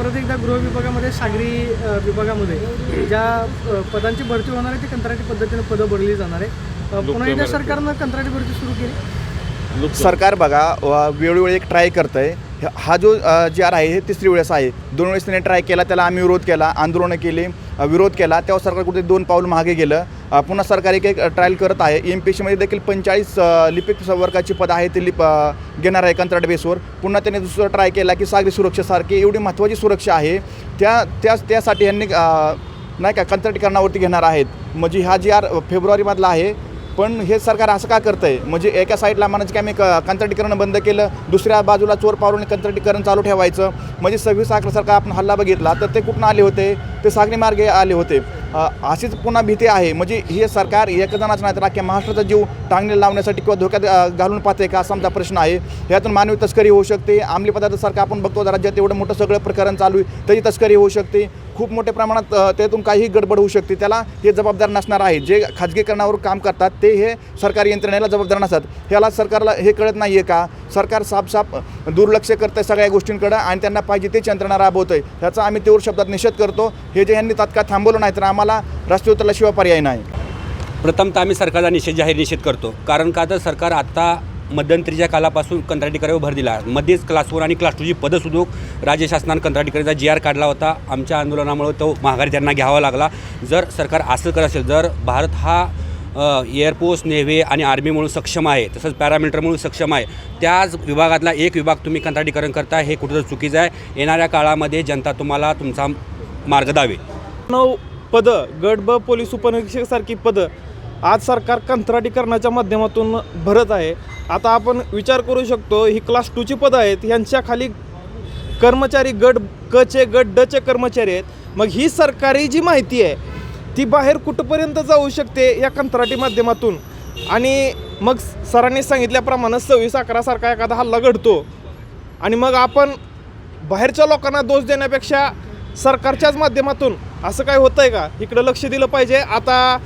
परत एकदा गृह विभागामध्ये सागरी विभागामध्ये ज्या पदांची भरती होणार आहे ती कंत्राटी पद्धतीने पदं भरली जाणार आहे. पुन्हा एकदा सरकारनं कंत्राटी भरती सुरू केली. सरकार बघा वेळोवेळी एक ट्राय करत आहे हा जो जी आर आहे हे तिसरी वेळेस आहे. दोन वेळेस त्याने ट्राय केला त्याला आम्ही विरोध केला आंदोलनं केली विरोध केला तेव्हा सरकार कुठे दोन पाऊल मागे गेलं. पुन्हा सरकार एक एक ट्रायल करत आहे. एम पी सीमध्ये देखील पंचेचाळीस लिपिक संवर्गाची पद आहे ती लिप घेणार आहे कंत्राट बेसवर. पुन्हा त्याने दुसरं ट्राय केला की सागरी सुरक्षेसारखी एवढी महत्त्वाची सुरक्षा आहे. त्या त्या त्यासाठी यांनी नाही का कंत्राटीकरणावरती घेणार आहेत. म्हणजे हा जी आर फेब्रुवारीमधला आहे पण हे सरकार असं का करतं आहे म्हणजे एका साईडला म्हणायचं की आम्ही क कंत्राटीकरण बंद केलं दुसऱ्या बाजूला चोर पावरून कंत्राटीकरण चालू ठेवायचं. म्हणजे सव्वीस अकरासारखा आपण हल्ला बघितला तर ते कुठून आले होते? ते सागरी मार्गे आले होते. अशीच पुन्हा भीती आहे. म्हणजे हे सरकार एकजणाच नाही तर अख्ख्या महाराष्ट्राचा जीव टांगणे लावण्यासाठी किंवा धोक्यात घालून पाहते का असा आमचा प्रश्न आहे. ह्यातून मानवी तस्करी होऊ शकते. अंमली सरकार आपण बघतो राज्यात एवढं मोठं सगळं प्रकरण चालू आहे तरी तस्करी होऊ शकते. खूप मोठ्या प्रमाणात त्यातून काही गडबड होऊ शकते. त्याला हे जबाबदार नसणार आहे. जे खाजगीकरणावर काम करतात ते हे सरकारी यंत्रणेला जबाबदार नसतात. ह्याला सरकारला हे कळत नाही आहे का? सरकार साफसाफ दुर्लक्ष करतं आहे सगळ्या गोष्टींकडं आणि त्यांना पाहिजे तेच यंत्रणा राबवतं आहे ह्याचा आम्ही तीव्र शब्दात निषेध करतो. हे जे यांनी तात्काळ थांबवलं नाही तर आम्हाला रस्ते उतरल्याशिवाय पर्याय नाही. प्रथमतः आम्ही सरकारचा निषेध जाहीर निषेध करतो. कारण का? तर सरकार आत्ता मध्यंतरीच्या कालापासून कंत्राटीकरावर भर दिला. मध्येच क्लास वन आणि क्लास टूची पदं सुद्धा राज्य शासनानं कंत्राटीकराचा जी आर काढला होता. आमच्या आंदोलनामुळे तो माघारी त्यांना घ्यावा लागला. जर सरकार असं करत असेल जर भारत हा एअरफोर्स नेव्ही आणि आर्मी म्हणून सक्षम आहे तसंच पॅरामिलिटर म्हणून सक्षम आहे त्याच विभागातला एक विभाग तुम्ही कंत्राटीकरण करता हे कुठंतरी चुकीचं आहे. येणाऱ्या काळामध्ये जनता तुम्हाला तुमचा मार्ग दावे नऊ पदं गट ब पोलीस उपनिरीक्षकसारखी पदं. आज सरकार कंत्राटीकरणाच्या माध्यमातून भरत आहे. आता आपण विचार करू शकतो ही क्लास टूची पदं आहेत ह्यांच्याखाली कर्मचारी गट क चे गट ड चे कर्मचारी आहेत. मग ही सरकारी जी माहिती आहे ती बाहेर कुठंपर्यंत जाऊ शकते या कंत्राटी माध्यमातून? आणि मग सरांनी सांगितल्याप्रमाणे सव्वीस अकरासारखा एखादा हल्ला घडतो. आणि मग आपण बाहेरच्या लोकांना दोष देण्यापेक्षा सरकारच्याच माध्यमातून असं काय होतं आहे का? इकडं लक्ष दिलं पाहिजे. आता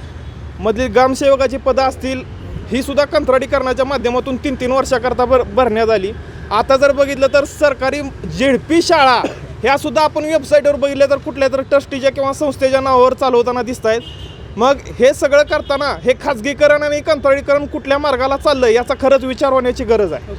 मधली ग्रामसेवकाची पदं असतील ही सुद्धा कंत्राटीकरणाच्या माध्यमातून तीन तीन वर्षाकरता भर भरण्यात आली. आता जर बघितलं तर सरकारी झेडपी शाळा ह्या सुद्धा आपण वेबसाईटवर बघितल्या तर कुठल्या तर ट्रस्टीच्या किंवा संस्थेच्या नावावर चालवताना दिसत आहेत मग हे सगळं करताना हे खाजगीकरण आणि कंत्राटीकरण कुठल्या मार्गाला चाललं याचा खरंच विचार होण्याची गरज आहे.